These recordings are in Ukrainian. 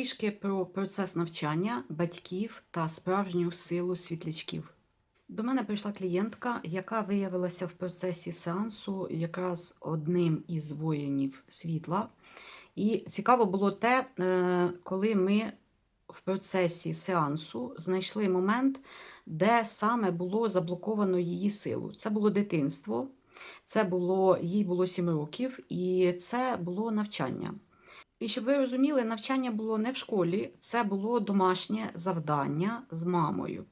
Трішки про процес навчання батьків та справжню силу світлячків. До мене прийшла клієнтка, яка виявилася в процесі сеансу якраз одним із воїнів світла. І цікаво було те, е, коли ми в процесі сеансу знайшли момент, де саме було заблоковано її силу. Це було дитинство, це було їй було 7 років, і це було навчання. І щоб ви розуміли, навчання було не в школі, це було домашнє завдання з мамою.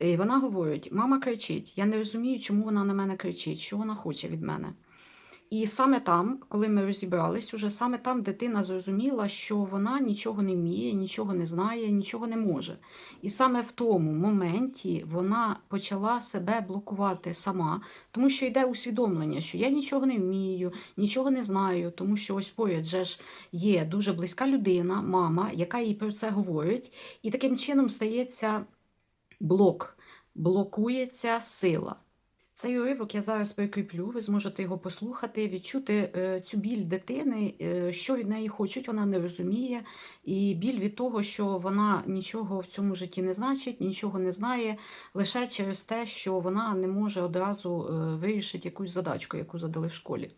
І вона говорить: мама кричить, я не розумію, чому вона на мене кричить, що вона хоче від мене. І саме там, коли ми розібрались, уже саме там дитина зрозуміла, що вона нічого не вміє, нічого не знає, нічого не може. І саме в тому моменті вона почала себе блокувати сама, тому що йде усвідомлення, що я нічого не вмію, нічого не знаю, тому що ось поряд же ж є дуже близька людина, мама, яка їй про це говорить, і таким чином стається блок, блокується сила. Цей уривок я зараз прикріплю, ви зможете його послухати, відчути е, цю біль дитини, е, що від неї хочуть, вона не розуміє, і біль від того, що вона нічого в цьому житті не значить, нічого не знає, лише через те, що вона не може одразу е, вирішити якусь задачку, яку задали в школі.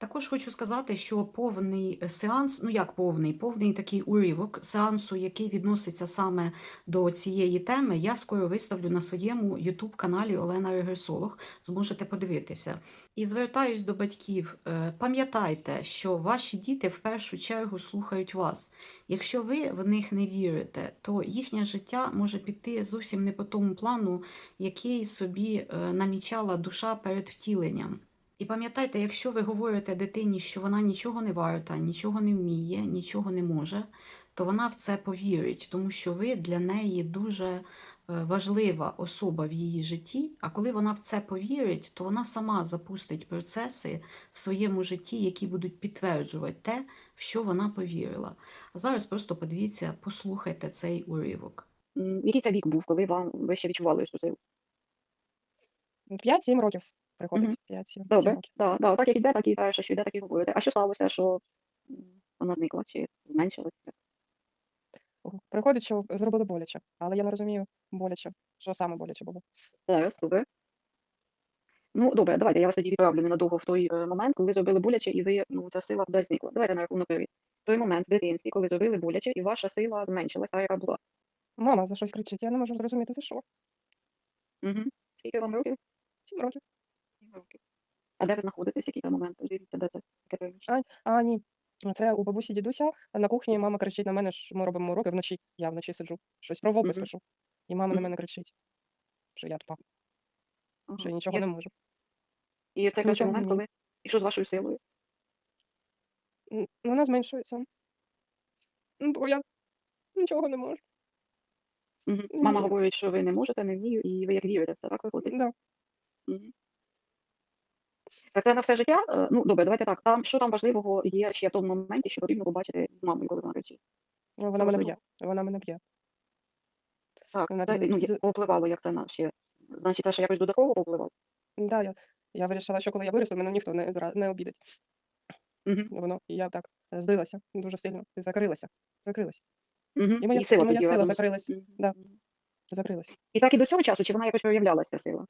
Також хочу сказати, що повний сеанс, ну як повний, повний такий уривок сеансу, який відноситься саме до цієї теми, я скоро виставлю на своєму youtube каналі Олена Регресолог. Зможете подивитися. І звертаюсь до батьків: е, пам'ятайте, що ваші діти в першу чергу слухають вас. Якщо ви в них не вірите, то їхнє життя може піти зовсім не по тому плану, який собі е, намічала душа перед втіленням. І пам'ятайте, якщо ви говорите дитині, що вона нічого не варта, нічого не вміє, нічого не може, то вона в це повірить, тому що ви для неї дуже е, важлива особа в її житті. А коли вона в це повірить, то вона сама запустить процеси в своєму житті, які будуть підтверджувати те, в що вона повірила. А зараз просто подивіться, послухайте цей уривок. Який це вік був, коли вам ви ще відчували цю силу? 5-7 років приходить. Мгм. 5-7 Добре, років. да, да, так як іде, так і перше, що йде, так і говорите. А що сталося, що вона зникла чи зменшилася? Приходить, що зробили боляче, але я не розумію боляче, що саме боляче було. Зараз, добре. Ну, добре, давайте я вас тоді відправлю ненадовго в той е, момент, коли ви зробили боляче, і ви, ну, ця сила кудись зникла. Давайте на рахунок. В той момент в дитинстві, коли зробили боляче, і ваша сила зменшилась, а яка була. Мама за щось кричить, я не можу зрозуміти, за що. Угу. Скільки вам років. Сім років. А де ви знаходитесь, який там момент? Дивіться, де це таке? А, а, ні. Це у бабусі дідуся на кухні мама кричить на мене, що ми робимо уроки вночі. Я вночі сиджу, щось про вопис Мгм. пишу. І мама на мене кричить, що я тупа, що я нічого не можу. І це якраз момент, коли. І що з вашою силою? Вона зменшується. Ну, Бо я нічого не можу. Угу. Мама говорить, що ви не можете, не вмію, і ви як вірите в це, так виходить? Так це на все життя? Е, Ну, добре, давайте так. Там що там важливого є ще в тому моменті, що потрібно побачити з мамою, коли вона кричить? Ну, Вона мене б'є. Вона мене б'є. Так, Вона це, ну, є- під- як це на ще. Значить, це ще якось додатково повпливало? Да, я, я вирішила, що коли я виросту, мене ніхто не, зра- не обідить. Угу. Воно, і я так е, злилася дуже сильно. І закрилася. Закрилася. Угу. І моя, і сила моя тоді сила разом з- закрилась. Мгм. Да. Закрилась. І так і до цього часу, чи вона якось проявлялася сила?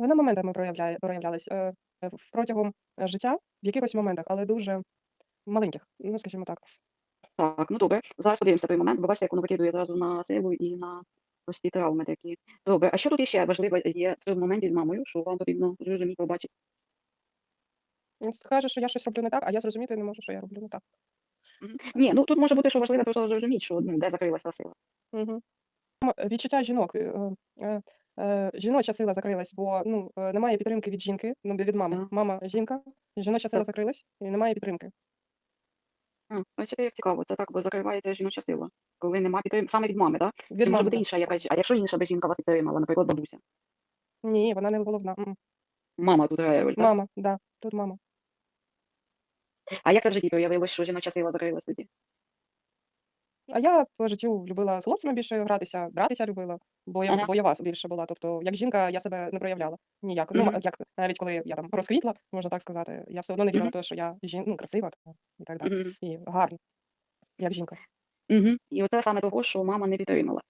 Вона моментами проявляє, проявлялась е, е, протягом е, життя, в якихось моментах, але дуже маленьких, ну скажімо так. Так, ну добре. Зараз подивимося той момент, бо бачите, як воно викидує зразу на силу і на ці травми такі. Добре, а що тут ще важливо є в цьому моменті з мамою, що вам потрібно зрозуміти, побачити? Він Каже, що я щось роблю не так, а я зрозуміти не можу, що я роблю не так. Ні, ну тут може бути, що важливо просто зрозуміти, що ну, де закрилася сила. Угу. Відчуття жінок. Е, Жіноча сила закрилась, бо ну, е, немає підтримки від жінки, ну, від мами. Так. Мама жінка, жіноча сила Так. закрилась і немає підтримки. М, Бачите, як цікаво, це так, бо закривається жіноча сила, коли нема підтримки саме від мами, так? Від Чи може мами. бути інша якась, а якщо інша би жінка вас підтримала, наприклад, бабуся? Ні, вона не головна. м. Мама тут грає роль, так? Мама, да, тут мама. А як це в житті проявилось, що жіноча сила закрилась тоді? А я по життю любила з хлопцями більше гратися, дратися любила, бо я Ага. бойова більше була. Тобто, як жінка, я себе не проявляла ніяк. Ну, Мгм. як навіть коли я там розквітла, можна так сказати, я все одно не вірила Мгм. в те, що я жін... ну, красива та- і так далі. Мгм. І гарна, як жінка. І оце саме того, що мама не підтримала.